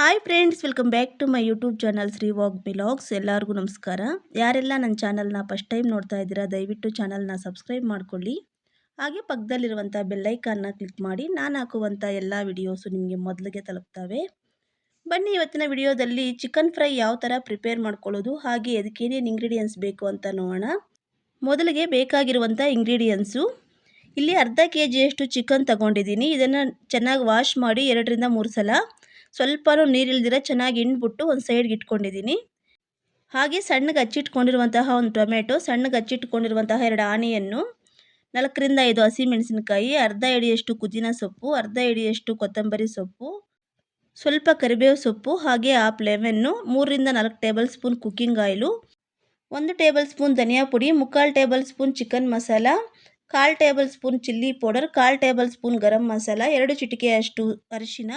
Hi friends welcome back to my YouTube channel Shri vlogs ಎಲ್ಲರಿಗೂ ನಮಸ್ಕಾರ. ಯಾರೆಲ್ಲ ನನ್ನ ಚಾನಲ್ನ ಫಸ್ಟ್ ಟೈಮ್ ನೋಡ್ತಾ ಇದ್ದೀರಾ, ದಯವಿಟ್ಟು ಚಾನಲ್ನ ಸಬ್ಸ್ಕ್ರೈಬ್ ಮಾಡ್ಕೊಳ್ಳಿ. ಹಾಗೆ ಪಕ್ಕದಲ್ಲಿರುವಂಥ ಬೆಲ್ಲೈಕಾನ್ನ ಕ್ಲಿಕ್ ಮಾಡಿ, ನಾನು ಹಾಕುವಂಥ ಎಲ್ಲ ವಿಡಿಯೋಸು ನಿಮಗೆ ಮೊದಲಿಗೆ ತಲುಪ್ತವೆ. ಬನ್ನಿ, ಇವತ್ತಿನ ವಿಡಿಯೋದಲ್ಲಿ ಚಿಕನ್ ಫ್ರೈ ಯಾವ ಥರ ಪ್ರಿಪೇರ್ ಮಾಡ್ಕೊಳ್ಳೋದು, ಹಾಗೆ ಅದಕ್ಕೇನೇನು ಇಂಗ್ರೀಡಿಯೆಂಟ್ಸ್ ಬೇಕು ಅಂತ ನೋಡೋಣ. ಮೊದಲಿಗೆ ಬೇಕಾಗಿರುವಂಥ ಇಂಗ್ರೀಡಿಯೆಂಟ್ಸು ಇಲ್ಲಿ ಅರ್ಧ ಕೆ ಜಿಯಷ್ಟು ಚಿಕನ್ ತಗೊಂಡಿದ್ದೀನಿ. ಇದನ್ನು ಚೆನ್ನಾಗಿ ವಾಶ್ ಮಾಡಿ ಎರಡರಿಂದ ಮೂರು ಸಲ ಸ್ವಲ್ಪನೂ ನೀರಿಲ್ದಿರ ಚೆನ್ನಾಗಿ ಹಿಂಡ್ಬಿಟ್ಟು ಒಂದು ಸೈಡ್ಗೆ ಇಟ್ಕೊಂಡಿದ್ದೀನಿ. ಹಾಗೆ ಸಣ್ಣಗೆ ಹಚ್ಚಿಟ್ಕೊಂಡಿರುವಂತಹ ಒಂದು ಟೊಮೆಟೊ, ಸಣ್ಣಗೆ ಹಚ್ಚಿಟ್ಕೊಂಡಿರುವಂತಹ ಎರಡು ಆನೆಯನ್ನು, ನಾಲ್ಕರಿಂದ ಐದು ಹಸಿಮೆಣಸಿನಕಾಯಿ, ಅರ್ಧ ಎಡಿಯಷ್ಟು ಕುದಿನ ಸೊಪ್ಪು, ಅರ್ಧ ಎಡಿಯಷ್ಟು ಕೊತ್ತಂಬರಿ ಸೊಪ್ಪು, ಸ್ವಲ್ಪ ಕರಿಬೇವು ಸೊಪ್ಪು, ಹಾಗೆ ಆಪ್ ಲೆಮೆನ್ನು ಮೂರರಿಂದ ನಾಲ್ಕು ಟೇಬಲ್ ಸ್ಪೂನ್ ಕುಕ್ಕಿಂಗ್ ಆಯಿಲು, ಒಂದು ಟೇಬಲ್ ಸ್ಪೂನ್ ಧನಿಯಾ ಪುಡಿ, ಮುಕ್ಕಾಲು ಟೇಬಲ್ ಸ್ಪೂನ್ ಚಿಕನ್ ಮಸಾಲ, ಕಾಲು ಟೇಬಲ್ ಸ್ಪೂನ್ ಚಿಲ್ಲಿ ಪೌಡರ್, ಕಾಲು ಟೇಬಲ್ ಸ್ಪೂನ್ ಗರಂ ಮಸಾಲ, ಎರಡು ಚಿಟಿಕೆಯಷ್ಟು ಅರಿಶಿನ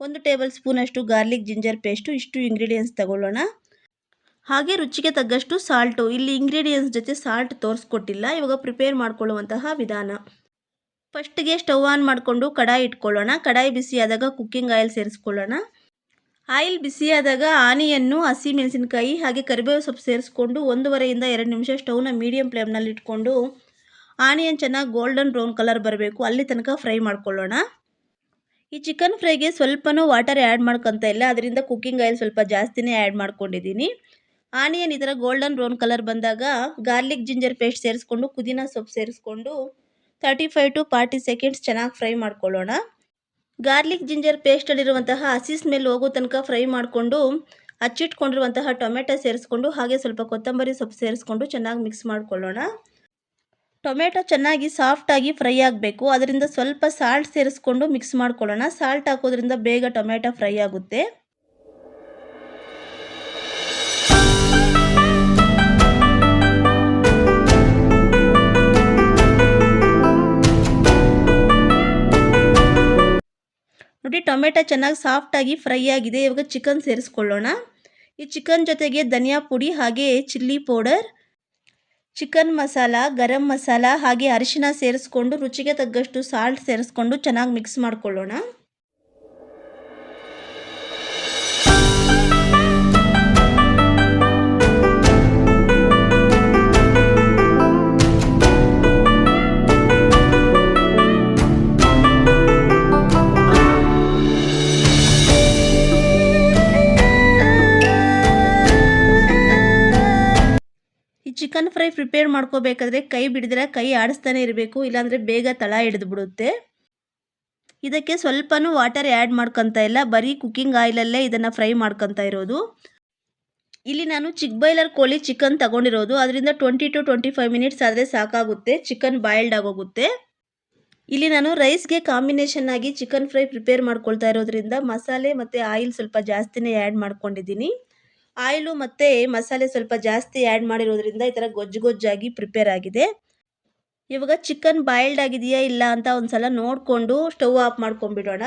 ಒಂದು ಟೇಬಲ್ ಸ್ಪೂನಷ್ಟು ಗಾರ್ಲಿಕ್ ಜಿಂಜರ್ ಪೇಸ್ಟು, ಇಷ್ಟು ಇಂಗ್ರೀಡಿಯೆಂಟ್ಸ್ ತಗೊಳ್ಳೋಣ. ಹಾಗೆ ರುಚಿಗೆ ತಗ್ಗಷ್ಟು ಸಾಲ್ಟು ಇಲ್ಲಿ ಇಂಗ್ರೀಡಿಯೆಂಟ್ಸ್ ಜೊತೆ ಸಾಲ್ಟ್ ತೋರಿಸ್ಕೊಟ್ಟಿಲ್ಲ, ಇವಾಗ ಪ್ರಿಪೇರ್ ಮಾಡ್ಕೊಳ್ಳುವಂತಹ ವಿಧಾನ. ಫಸ್ಟ್ಗೆ ಸ್ಟವ್ ಆನ್ ಮಾಡಿಕೊಂಡು ಕಡಾಯಿ ಇಟ್ಕೊಳ್ಳೋಣ. ಕಡಾಯಿ ಬಿಸಿಯಾದಾಗ ಕುಕ್ಕಿಂಗ್ ಆಯಿಲ್ ಸೇರಿಸ್ಕೊಳ್ಳೋಣ. ಆಯಿಲ್ ಬಿಸಿಯಾದಾಗ ಆನಿಯನ್ನು, ಹಸಿ ಮೆಣಸಿನಕಾಯಿ, ಹಾಗೆ ಕರಿಬೇವು ಸೊಪ್ಪು ಸೇರಿಸ್ಕೊಂಡು ಒಂದೂವರೆಯಿಂದ ಎರಡು ನಿಮಿಷ ಸ್ಟವ್ನ ಮೀಡಿಯಂ ಫ್ಲೇಮ್ನಲ್ಲಿ ಇಟ್ಕೊಂಡು ಆನಿಯನ್ ಚೆನ್ನಾಗಿ ಗೋಲ್ಡನ್ ಬ್ರೌನ್ ಕಲರ್ ಬರಬೇಕು. ಅಲ್ಲಿ ತನಕ ಫ್ರೈ ಮಾಡ್ಕೊಳ್ಳೋಣ. ಈ ಚಿಕನ್ ಫ್ರೈಗೆ ಸ್ವಲ್ಪನೂ ವಾಟರ್ ಆ್ಯಡ್ ಮಾಡ್ಕೊತ ಇಲ್ಲ. ಅದರಿಂದ ಕುಕ್ಕಿಂಗ್ ಆಯಿಲ್ ಸ್ವಲ್ಪ ಜಾಸ್ತಿನೇ ಆ್ಯಡ್ ಮಾಡ್ಕೊಂಡಿದ್ದೀನಿ ಆನಿಯನ್ ಈ ಥರ ಗೋಲ್ಡನ್ ಬ್ರೌನ್ ಕಲರ್ ಬಂದಾಗ ಗಾರ್ಲಿಕ್ ಜಿಂಜರ್ ಪೇಸ್ಟ್ ಸೇರಿಸ್ಕೊಂಡು, ಪುದೀನ ಸೊಪ್ಪು ಸೇರಿಸ್ಕೊಂಡು thirty five to forty seconds ಚೆನ್ನಾಗಿ ಫ್ರೈ ಮಾಡ್ಕೊಳ್ಳೋಣ. ಗಾರ್ಲಿಕ್ ಜಿಂಜರ್ ಪೇಸ್ಟಲ್ಲಿರುವಂತಹ ಹಸಿ ಸ್ಮೆಲ್ ಹೋಗೋ ತನಕ ಫ್ರೈ ಮಾಡಿಕೊಂಡು, ಹಚ್ಚಿಟ್ಕೊಂಡಿರುವಂತಹ ಟೊಮೆಟೊ ಸೇರಿಸ್ಕೊಂಡು, ಹಾಗೆ ಸ್ವಲ್ಪ ಕೊತ್ತಂಬರಿ ಸೊಪ್ಪು ಸೇರಿಸ್ಕೊಂಡು ಚೆನ್ನಾಗಿ ಮಿಕ್ಸ್ ಮಾಡ್ಕೊಳ್ಳೋಣ. ಟೊಮೆಟೊ ಚೆನ್ನಾಗಿ ಸಾಫ್ಟಾಗಿ ಫ್ರೈ ಆಗಬೇಕು. ಅದರಿಂದ ಸ್ವಲ್ಪ ಸಾಲ್ಟ್ ಸೇರಿಸ್ಕೊಂಡು ಮಿಕ್ಸ್ ಮಾಡ್ಕೊಳ್ಳೋಣ. ಸಾಲ್ಟ್ ಹಾಕೋದ್ರಿಂದ ಬೇಗ ಟೊಮೆಟೊ ಫ್ರೈ ಆಗುತ್ತೆ. ನೋಡಿ, ಟೊಮೆಟೊ ಚೆನ್ನಾಗಿ ಸಾಫ್ಟಾಗಿ ಫ್ರೈ ಆಗಿದೆ. ಇವಾಗ ಚಿಕನ್ ಸೇರಿಸ್ಕೊಳ್ಳೋಣ. ಈ ಚಿಕನ್ ಜೊತೆಗೆ ಧನಿಯಾ ಪುಡಿ ಹಾಗೆ chilli powder chicken masala garam masala ಹಾಗೆ ಅರಿಶಿನ ಸೇರಿಸ್ಕೊಂಡು ರುಚಿಗೆ ತಕ್ಕಷ್ಟು ಸಾಲ್ಟ್ ಸೇರಿಸ್ಕೊಂಡು ಚೆನ್ನಾಗಿ ಮಿಕ್ಸ್ ಮಾಡ್ಕೊಳ್ಳೋಣ. ಚಿಕನ್ ಫ್ರೈ ಪ್ರಿಪೇರ್ ಮಾಡ್ಕೋಬೇಕಾದ್ರೆ ಕೈ ಬಿಡಿದ್ರೆ ಕೈ ಆಡಿಸ್ತಾನೆ ಇರಬೇಕು, ಇಲ್ಲಾಂದರೆ ಬೇಗ ತಳ ಹಿಡಿದು ಬಿಡುತ್ತೆ ಇದಕ್ಕೆ ಸ್ವಲ್ಪನೂ ವಾಟರ್ ಆ್ಯಡ್ ಮಾಡ್ಕೊತ ಇಲ್ಲ, ಬರೀ ಕುಕ್ಕಿಂಗ್ ಆಯಿಲಲ್ಲೇ ಇದನ್ನು ಫ್ರೈ ಮಾಡ್ಕೊತ ಇರೋದು. ಇಲ್ಲಿ ನಾನು ಚಿಕ್ ಬೈಲರ್ ಕೋಳಿ ಚಿಕನ್ ತಗೊಂಡಿರೋದು, ಅದರಿಂದ twenty to twenty five minutes ಆದರೆ ಸಾಕಾಗುತ್ತೆ ಚಿಕನ್ ಬಾಯ್ಲ್ಡ್ ಆಗೋಗುತ್ತೆ. ಇಲ್ಲಿ ನಾನು ರೈಸ್ಗೆ ಕಾಂಬಿನೇಷನ್ ಆಗಿ ಚಿಕನ್ ಫ್ರೈ ಪ್ರಿಪೇರ್ ಮಾಡ್ಕೊಳ್ತಾ ಇರೋದ್ರಿಂದ ಮಸಾಲೆ ಮತ್ತು ಆಯಿಲ್ ಸ್ವಲ್ಪ ಜಾಸ್ತಿನೇ ಆ್ಯಡ್ ಮಾಡ್ಕೊಂಡಿದ್ದೀನಿ. ಆಯಿಲು ಮತ್ತು ಮಸಾಲೆ ಸ್ವಲ್ಪ ಜಾಸ್ತಿ ಆ್ಯಡ್ ಮಾಡಿರೋದ್ರಿಂದ ಈ ಥರ ಗೊಜ್ಜು ಗೊಜ್ಜಾಗಿ ಪ್ರಿಪೇರ್ ಆಗಿದೆ. ಇವಾಗ ಚಿಕನ್ ಬಾಯ್ಲ್ಡ್ ಆಗಿದೆಯಾ ಇಲ್ಲ ಅಂತ ಒಂದು ಸಲ ನೋಡಿಕೊಂಡು ಸ್ಟವ್ ಆಫ್ ಮಾಡ್ಕೊಂಡ್ಬಿಡೋಣ.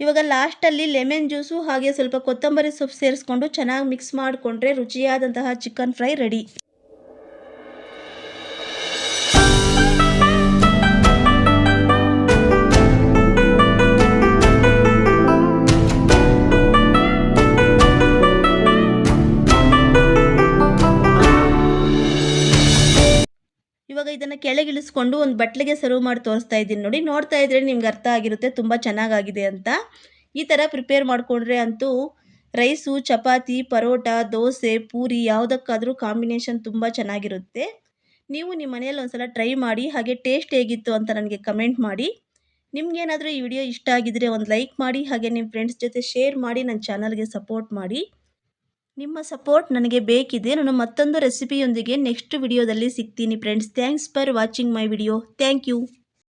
ಇವಾಗ ಲಾಸ್ಟಲ್ಲಿ ಲೆಮನ್ ಜ್ಯೂಸು ಹಾಗೆ ಸ್ವಲ್ಪ ಕೊತ್ತಂಬರಿ ಸೊಪ್ಪು ಸೇರಿಸ್ಕೊಂಡು ಚೆನ್ನಾಗಿ ಮಿಕ್ಸ್ ಮಾಡಿಕೊಂಡ್ರೆ ರುಚಿಯಾದಂತಹ ಚಿಕನ್ ಫ್ರೈ ರೆಡಿ ಇವಾಗ ಇದನ್ನು ಕೆಳಗಿಳಿಸ್ಕೊಂಡು ಒಂದು ಬಟ್ಲಿಗೆ ಸರ್ವ್ ಮಾಡಿ ತೋರಿಸ್ತಾ ಇದ್ದೀನಿ ನೋಡಿ. ನೋಡ್ತಾ ಇದ್ರೆ ನಿಮ್ಗೆ ಅರ್ಥ ಆಗಿರುತ್ತೆ, ತುಂಬ ಚೆನ್ನಾಗಾಗಿದೆ ಅಂತ. ಈ ಥರ ಪ್ರಿಪೇರ್ ಮಾಡಿಕೊಂಡ್ರೆ ಅಂತೂ ರೈಸು, ಚಪಾತಿ, ಪರೋಟ, ದೋಸೆ, ಪೂರಿ ಯಾವುದಕ್ಕಾದರೂ ಕಾಂಬಿನೇಷನ್ ತುಂಬ ಚೆನ್ನಾಗಿರುತ್ತೆ. ನೀವು ನಿಮ್ಮ ಮನೆಯಲ್ಲಿ ಒಂದು ಸಲ ಟ್ರೈ ಮಾಡಿ, ಹಾಗೆ ಟೇಸ್ಟ್ ಹೇಗಿತ್ತು ಅಂತ ನನಗೆ ಕಮೆಂಟ್ ಮಾಡಿ. ನಿಮಗೇನಾದರೂ ಈ ವಿಡಿಯೋ ಇಷ್ಟ ಆಗಿದ್ರೆ ಒಂದು ಲೈಕ್ ಮಾಡಿ, ಹಾಗೆ ನಿಮ್ಮ ಫ್ರೆಂಡ್ಸ್ ಜೊತೆ ಶೇರ್ ಮಾಡಿ ನನ್ನ ಚಾನಲ್ಗೆ ಸಪೋರ್ಟ್ ಮಾಡಿ. ನಿಮ್ಮ ಸಪೋರ್ಟ್ ನನಗೆ ಬೇಕಿದೆ. ನಾನು ಮತ್ತೊಂದು ರೆಸಿಪಿಯೊಂದಿಗೆ ನೆಕ್ಸ್ಟ್ ವಿಡಿಯೋದಲ್ಲಿ ಸಿಗ್ತೀನಿ friends thanks for watching my video thank you